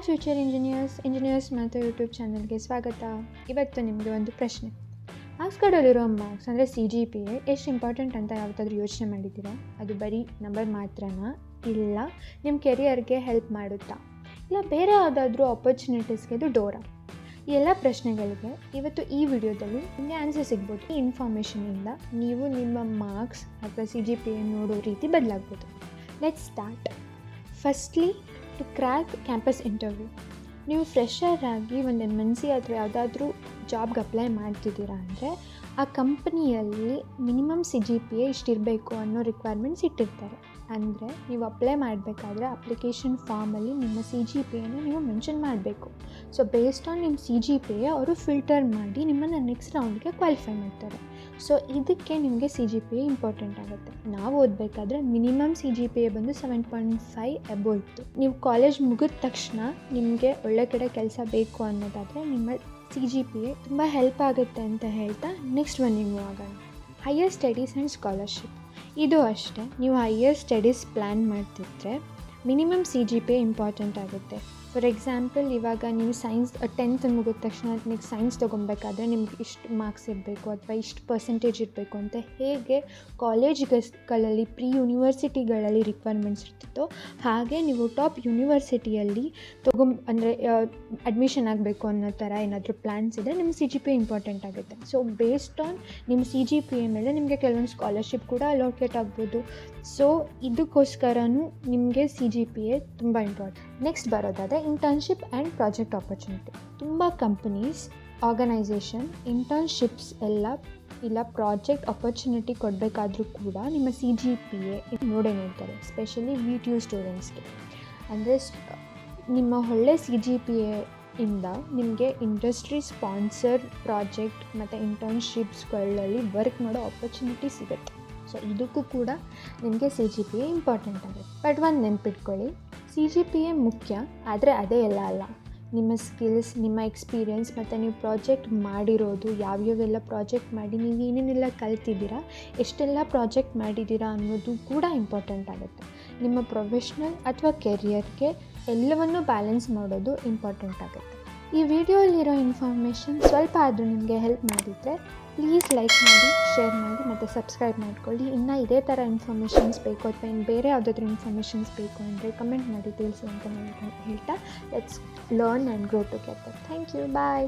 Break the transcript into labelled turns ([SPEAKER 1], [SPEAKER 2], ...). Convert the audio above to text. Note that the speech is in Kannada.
[SPEAKER 1] ಹಾಯ್ ಫ್ಯೂಚರ್ ಇಂಜಿನಿಯರ್ಸ್ ಇಂಜಿನಿಯರ್ಸ್ ಮತ್ತು ಯೂಟ್ಯೂಬ್ ಚಾನಲ್ಗೆ ಸ್ವಾಗತ. ಇವತ್ತು ನಿಮಗೆ ಒಂದು ಪ್ರಶ್ನೆ. ಆಸ್ಕಾರ್ಡಲ್ಲಿರೋ ಕಾರ್ಡಲ್ಲಿರೋ ಮಾರ್ಕ್ಸ್ ಅಂದರೆ ಸಿ ಜಿ ಪಿ ಎ ಎಷ್ಟು ಇಂಪಾರ್ಟೆಂಟ್ ಅಂತ ಯಾವತ್ತಾದ್ರೂ ಯೋಚನೆ ಮಾಡಿದ್ದೀರಾ? ಅದು ಬರೀ ನಂಬರ್ ಮಾತ್ರನಾ? ಇಲ್ಲ ನಿಮ್ಮ ಕೆರಿಯರ್ಗೆ ಹೆಲ್ಪ್ ಮಾಡುತ್ತಾ? ಇಲ್ಲ, ಬೇರೆ ಯಾವುದಾದ್ರೂ ಆಪರ್ಚುನಿಟೀಸ್ಗೆ ಅದು ಡೋರಾ ಈ ಎಲ್ಲ ಪ್ರಶ್ನೆಗಳಿಗೆ ಇವತ್ತು ಈ ವಿಡಿಯೋದಲ್ಲಿ ನಿಮಗೆ ಆನ್ಸರ್ ಸಿಗ್ಬೋದು. ಈ ಇನ್ಫಾರ್ಮೇಷನಿಂದ ನೀವು ನಿಮ್ಮ ಮಾರ್ಕ್ಸ್ ಅಥವಾ ಸಿ ಜಿ ಪಿ ಎ ನೋಡೋ ರೀತಿ ಬದಲಾಗ್ಬೋದು. Let start firstly to crack campus interview ನೀವು ಫ್ರೆಷರ್ ಆಗಿ ಒಂದು ಎಂ ಎನ್ ಸಿ ಅಥವಾ ಯಾವುದಾದ್ರೂ ಜಾಬ್ಗೆ ಅಪ್ಲೈ ಮಾಡ್ತಿದ್ದೀರಾ ಅಂದರೆ, ಆ ಕಂಪ್ನಿಯಲ್ಲಿ minimum C G P A ಇಷ್ಟಿರಬೇಕು ಅನ್ನೋ ರಿಕ್ವೈರ್ಮೆಂಟ್ಸ್ ಇಟ್ಟಿರ್ತಾರೆ. ಅಂದರೆ, ನೀವು ಅಪ್ಲೈ ಮಾಡಬೇಕಾದ್ರೆ ಅಪ್ಲಿಕೇಶನ್ ಫಾರ್ಮಲ್ಲಿ ನಿಮ್ಮ ಸಿ ಜಿ ಪಿ ಎನ ನೀವು ಮೆನ್ಷನ್ ಮಾಡಬೇಕು. ಸೊ ಬೇಸ್ಡ್ ಆನ್ ನಿಮ್ಮ ಸಿ ಜಿ ಪಿ ಎ ಅವರು ಫಿಲ್ಟರ್ ಮಾಡಿ ನಿಮ್ಮನ್ನು ನೆಕ್ಸ್ಟ್ ರೌಂಡ್ಗೆ ಕ್ವಾಲಿಫೈ ಮಾಡ್ತಾರೆ. ಸೊ ಇದಕ್ಕೆ ನಿಮಗೆ C G P A important ಆಗುತ್ತೆ. ನಾವು ಓದಬೇಕಾದ್ರೆ minimum C G P A ಬಂದು ಸೆವೆನ್ ಪಾಯಿಂಟ್ ಫೈವ್ ಎಬೋ ಇತ್ತು. ನೀವು ಕಾಲೇಜ್ ಮುಗಿದ ತಕ್ಷಣ ನಿಮಗೆ ಒಳ್ಳೆ ಕಡೆ ಕೆಲಸ ಬೇಕು ಅನ್ನೋದಾದರೆ ನಿಮ್ಮ ಸಿ ಜಿ ಪಿ ಎ ತುಂಬ ಹೆಲ್ಪ್ ಆಗುತ್ತೆ ಅಂತ ಹೇಳ್ತಾ ನೆಕ್ಸ್ಟ್ ಒನ್ ಒನ್ನಿಂಗ್ ಆಗೋಣ ಹೈಯರ್ ಸ್ಟಡೀಸ್ ಆ್ಯಂಡ್ ಸ್ಕಾಲರ್ಶಿಪ್ ಇದು ಅಷ್ಟೇ. ನೀವು ಹೈಯರ್ ಸ್ಟಡೀಸ್ ಪ್ಲ್ಯಾನ್ ಮಾಡ್ತಿದ್ರೆ minimum C G P A important ಆಗುತ್ತೆ. ಫಾರ್ ಎಕ್ಸಾಂಪಲ್ ಇವಾಗ ನೀವು ಸೈನ್ಸ್ ಟೆಂತ್ ಮುಗಿದ ತಕ್ಷಣ ನೀವು ಸೈನ್ಸ್ ತೊಗೊಬೇಕಾದ್ರೆ ನಿಮ್ಗೆ ಇಷ್ಟು ಮಾರ್ಕ್ಸ್ ಇರಬೇಕು ಅಥವಾ ಇಷ್ಟು ಪರ್ಸೆಂಟೇಜ್ ಇರಬೇಕು ಅಂತ ಹೇಗೆ ಕಾಲೇಜ್ಗಳಲ್ಲಿ ಪ್ರೀ ಯೂನಿವರ್ಸಿಟಿಗಳಲ್ಲಿ ರಿಕ್ವೈರ್ಮೆಂಟ್ಸ್ ಇರ್ತಿತ್ತೋ ಹಾಗೆ ನೀವು ಟಾಪ್ ಯೂನಿವರ್ಸಿಟಿಯಲ್ಲಿ ತೊಗೊ ಅಂದರೆ ಅಡ್ಮಿಷನ್ ಆಗಬೇಕು ಅನ್ನೋ ಥರ ಏನಾದರೂ ಪ್ಲ್ಯಾನ್ಸ್ ಇದೆ ನಿಮ್ಮ ಸಿ ಜಿ ಪಿ ಇಂಪಾರ್ಟೆಂಟ್ ಆಗುತ್ತೆ. ಸೊ ಬೇಸ್ಡ್ ಆನ್ ನಿಮ್ಮ ಸಿ ಜಿ ಪಿ ಮೇಲೆ ನಿಮಗೆ ಕೆಲವೊಂದು ಸ್ಕಾಲರ್ಶಿಪ್ ಕೂಡ ಅಲೋಕೇಟ್ ಆಗ್ಬೋದು. ಸೊ ಇದಕ್ಕೋಸ್ಕರನೂ ನಿಮಗೆ ಸಿ ಜಿ ಪಿ ಎ ತುಂಬ ಇಂಪಾರ್ಟೆಂಟ್ ನೆಕ್ಸ್ಟ್ ಬರೋದಾದರೆ ಇಂಟರ್ನ್ಶಿಪ್ ಆ್ಯಂಡ್ ಪ್ರಾಜೆಕ್ಟ್ ಆಪರ್ಚುನಿಟಿ ತುಂಬ ಕಂಪನೀಸ್ ಆರ್ಗನೈಸೇಷನ್ ಇಂಟರ್ನ್ಶಿಪ್ಸ್ ಎಲ್ಲ ಇಲ್ಲ ಪ್ರಾಜೆಕ್ಟ್ ಆಪರ್ಚುನಿಟಿ ಕೊಡಬೇಕಾದ್ರೂ ಕೂಡ ನಿಮ್ಮ ಸಿ ಜಿ ಪಿ ಎ ನೋಡೇ ನೋಡ್ತಾರೆ ಸ್ಪೆಷಲಿ ವಿ ಟಿ ಯು ಸ್ಟೂಡೆಂಟ್ಸ್ಗೆ ಅಂದರೆ ನಿಮ್ಮ ಒಳ್ಳೆ ಸಿ ಜಿ ಪಿ ಎ ಇಂದ ನಿಮಗೆ ಇಂಡಸ್ಟ್ರಿ ಸ್ಪಾನ್ಸರ್ ಪ್ರಾಜೆಕ್ಟ್ ಮತ್ತು ಇಂಟರ್ನ್ಶಿಪ್ಸ್ಗಳಲ್ಲಿ ವರ್ಕ್ ಮಾಡೋ ಆಪರ್ಚುನಿಟಿ ಸಿಗುತ್ತೆ. ಸೊ ಇದಕ್ಕೂ ಕೂಡ ನಿಮಗೆ C G P A important ಆಗುತ್ತೆ. ಬಟ್ ಒಂದು ನೆನ್ಪಿಟ್ಕೊಳ್ಳಿ ಸಿ ಜಿ ಪಿ ಎ ಮುಖ್ಯ, ಆದರೆ ಅದೇ ಎಲ್ಲ ಅಲ್ಲ. ನಿಮ್ಮ ಸ್ಕಿಲ್ಸ್ ನಿಮ್ಮ ಎಕ್ಸ್ಪೀರಿಯೆನ್ಸ್ ಮತ್ತು ನೀವು ಪ್ರಾಜೆಕ್ಟ್ ಮಾಡಿರೋದು, ಯಾವ್ಯಾವೆಲ್ಲ ಪ್ರಾಜೆಕ್ಟ್ ಮಾಡಿ ನೀವು ಏನೇನೆಲ್ಲ ಕಲ್ತಿದ್ದೀರಾ, ಎಷ್ಟೆಲ್ಲ ಪ್ರಾಜೆಕ್ಟ್ ಮಾಡಿದ್ದೀರಾ ಅನ್ನೋದು ಕೂಡ ಇಂಪಾರ್ಟೆಂಟ್ ಆಗುತ್ತೆ. ನಿಮ್ಮ ಪ್ರೊಫೆಷ್ನಲ್ ಅಥವಾ ಕೆರಿಯರ್ಗೆ ಎಲ್ಲವನ್ನೂ ಬ್ಯಾಲೆನ್ಸ್ ಮಾಡೋದು ಇಂಪಾರ್ಟೆಂಟ್ ಆಗುತ್ತೆ. ಈ ವಿಡಿಯೋಲಿರೋ ಇನ್ಫಾರ್ಮೇಷನ್ ಸ್ವಲ್ಪ ಆದರೂ ನಿಮಗೆ ಹೆಲ್ಪ್ ಮಾಡಿದರೆ ಪ್ಲೀಸ್ ಲೈಕ್ ಮಾಡಿ ಶೇರ್ ಮಾಡಿ ಮತ್ತು ಸಬ್ಸ್ಕ್ರೈಬ್ ಮಾಡ್ಕೊಳ್ಳಿ. ಇನ್ನು ಇದೇ ಥರ ಇನ್ಫಾರ್ಮೇಷನ್ಸ್ ಬೇಕು ಅಥವಾ ಇನ್ನು ಬೇರೆ ಯಾವುದಾದ್ರೂ ಇನ್ಫಾರ್ಮೇಷನ್ಸ್ ಬೇಕು ಅಂದರೆ ಕಮೆಂಟ್ ಮಾಡಿ, ತಿಳಿಸಿ ಅಂತ ಹೇಳ್ತಾ let's learn and grow together thank you bye